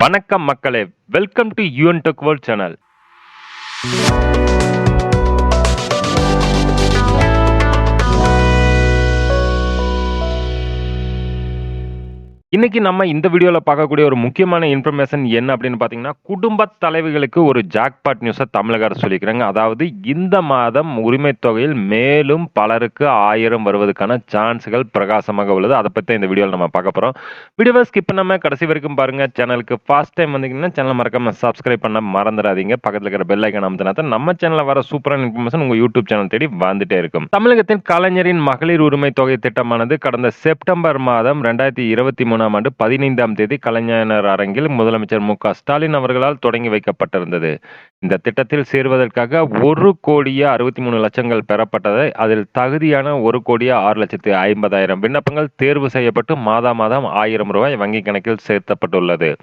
வணக்கம் மக்களே. Welcome to UN tech world channel இன்னைக்கு நம்ம இந்த வீடியோவில் பார்க்கக்கூடிய ஒரு முக்கியமான இன்ஃபர்மேஷன் என்ன அப்படின்னு பார்த்தீங்கன்னா குடும்ப தலைவிகளுக்கு ஒரு ஜாக்பாட் நியூஸை தமிழக அரசு சொல்லிக்கிறாங்க அதாவது இந்த மாதம் உரிமை தொகையில் மேலும் பலருக்கு ஆயிரம் வருவதற்கான சான்ஸ்கள் பிரகாசமாக உள்ளது. அதை பற்றி இந்த வீடியோவில் நம்ம பார்க்க போகிறோம் வீடியோவை ஸ்கிப் பண்ணாமல் கடைசி வரைக்கும் பாருங்க. சேனலுக்கு ஃபர்ஸ்ட் டைம் வந்தீங்கன்னா சேனல் மறக்காம சப்ஸ்கிரைப் பண்ண மறந்துடாதீங்க. பக்கத்தில் இருக்கிற பெல் ஐக்கன் அமுத்தினா நம்ம சேனலில் வர சூப்பரான இன்ஃபர்மேஷன் உங்கள் யூடியூப் சேனல் தேடி வந்துட்டே இருக்கும். தமிழகத்தின் கலைஞரின் மகளிர் உரிமை தொகை திட்டமானது கடந்த செப்டம்பர் மாதம் ரெண்டாயிரத்தி இருபத்தி மூணு மூணாம் ஆண்டு பதினைந்தாம் தேதி கலைஞர் அரங்கில் முதலமைச்சர் மு ஸ்டாலின் அவர்களால் தொடங்கி வைக்கப்பட்டிருந்தது. இந்த திட்டத்தில் சேர்வதற்காக ஒரு கோடியே அறுபத்தி மூணு லட்சங்கள் பெறப்பட்டதை அதில் தகுதியான ஒரு கோடியே ஆறு லட்சத்து ஐம்பதாயிரம் விண்ணப்பங்கள் தேர்வு செய்யப்பட்டு மாதா மாதம் ஆயிரம் ரூபாய் வங்கி கணக்கில் சேர்த்தப்பட்டுள்ளது.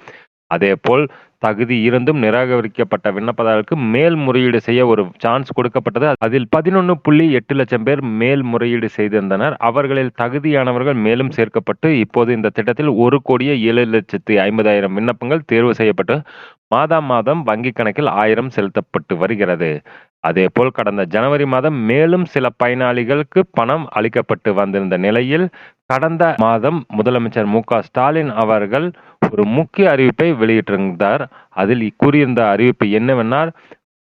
அதேபோல் தகுதி இருந்தும் நிராகரிக்கப்பட்ட விண்ணப்பதாரருக்கு மேல்முறையீடு செய்ய ஒரு சான்ஸ் கொடுக்கப்பட்டது. அதில் பதினொன்று புள்ளி எட்டு லட்சம் பேர் மேல்முறையீடு செய்திருந்தனர். அவர்களில் தகுதியானவர்கள் மேலும் சேர்க்கப்பட்டு இப்போது இந்த திட்டத்தில் ஒரு கோடியே ஏழு லட்சத்தி ஐம்பதாயிரம் விண்ணப்பங்கள் தேர்வு செய்யப்பட்டு மாதம் மாதம் வங்கி கணக்கில் ஆயிரம் செலுத்தப்பட்டு வருகிறது. அதேபோல் கடந்த ஜனவரி மாதம் மேலும் சில பயனாளிகளுக்கு பணம் அளிக்கப்பட்டு வந்திருந்த நிலையில் கடந்த மாதம் முதலமைச்சர் மு க ஸ்டாலின் அவர்கள் ஒரு முக்கிய அறிவிப்பை வெளியிட்டிருந்தார். அதில் கூறியிருந்த அறிவிப்பு என்னவென்றால்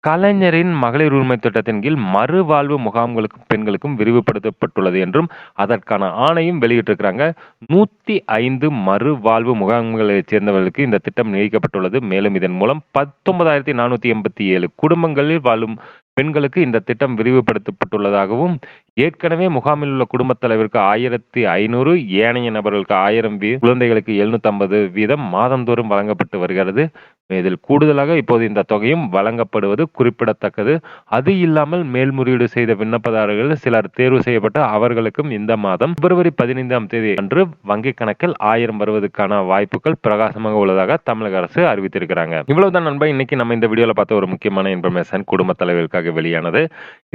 கலைஞரின் மகளிர் உரிமை திட்டத்தின் கீழ் மறுவாழ்வு முகாம்களுக்கும் பெண்களுக்கும் விரிவுபடுத்தப்பட்டுள்ளது என்றும் அதற்கான ஆணையும் வெளியிட்டிருக்கிறாங்க. நூத்தி ஐந்து மறுவாழ்வு முகாம்களைச் சேர்ந்தவர்களுக்கு இந்த திட்டம் நீடிக்கப்பட்டுள்ளது மேலும் இதன் மூலம் பத்தொன்பதாயிரத்தி நானூத்தி எண்பத்தி ஏழு குடும்பங்களில் வாழும் பெண்களுக்கு இந்த திட்டம் விரிவுபடுத்தப்பட்டுள்ளதாகவும் ஏற்கனவே முகாமில் உள்ள குடும்பத் தலைவருக்கு ஆயிரத்தி ஐநூறு ஏனைய நபர்களுக்கு ஆயிரம் வீ குழந்தைகளுக்கு எழுநூத்தி ஐம்பது வீதம் மாதந்தோறும் வழங்கப்பட்டு வருகிறது. இதில் கூடுதலாக இப்போது இந்த தொகையும் வழங்கப்படுவது குறிப்பிடத்தக்கது. அது இல்லாமல் மேல்முறையீடு செய்த விண்ணப்பதாரர்கள் சிலர் தேர்வு செய்யப்பட்டு அவர்களுக்கும் இந்த மாதம் பிப்ரவரி பதினைந்தாம் தேதி அன்று வங்கி கணக்கில் ஆயிரம் வருவதற்கான வாய்ப்புகள் பிரகாசமாக உள்ளதாக தமிழக அரசு அறிவித்திருக்கிறாங்க. இவ்வளவுதான் நண்பா. இன்னைக்கு நம்ம இந்த வீடியோவில் பார்த்த ஒரு முக்கியமான இன்ஃபர்மேஷன் குடும்ப தலைவர்களுக்காக வெளியானது.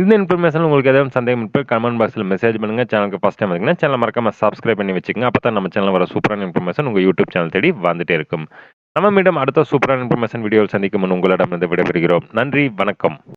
இந்த இன்ஃபர்மேஷன் உங்களுக்கு ஏதாவது சந்தேகம் இருப்பது கமெண்ட் பாக்ஸில் மெசேஜ் பண்ணுங்க. சேனலுக்கு ஃபர்ஸ்ட் டைம் வந்தீங்கன்னா சேனல் மறக்காம சப்ஸ்கிரைப் பண்ணி வச்சுக்கோங்க. அப்போ நம்ம சேனல் வர சூப்பரான இன்ஃபர்மேஷன் உங்க யூடியூப் சேனல் தேடி வந்துட்டே இருக்கும். நம்ம மீண்டும் அடுத்த சூப்பரான இன்ஃபர்மேஷன் வீடியோவில் சந்திக்கும் முன் உங்களிடம் இருந்து விடைபெறுகிறோம். நன்றி வணக்கம்.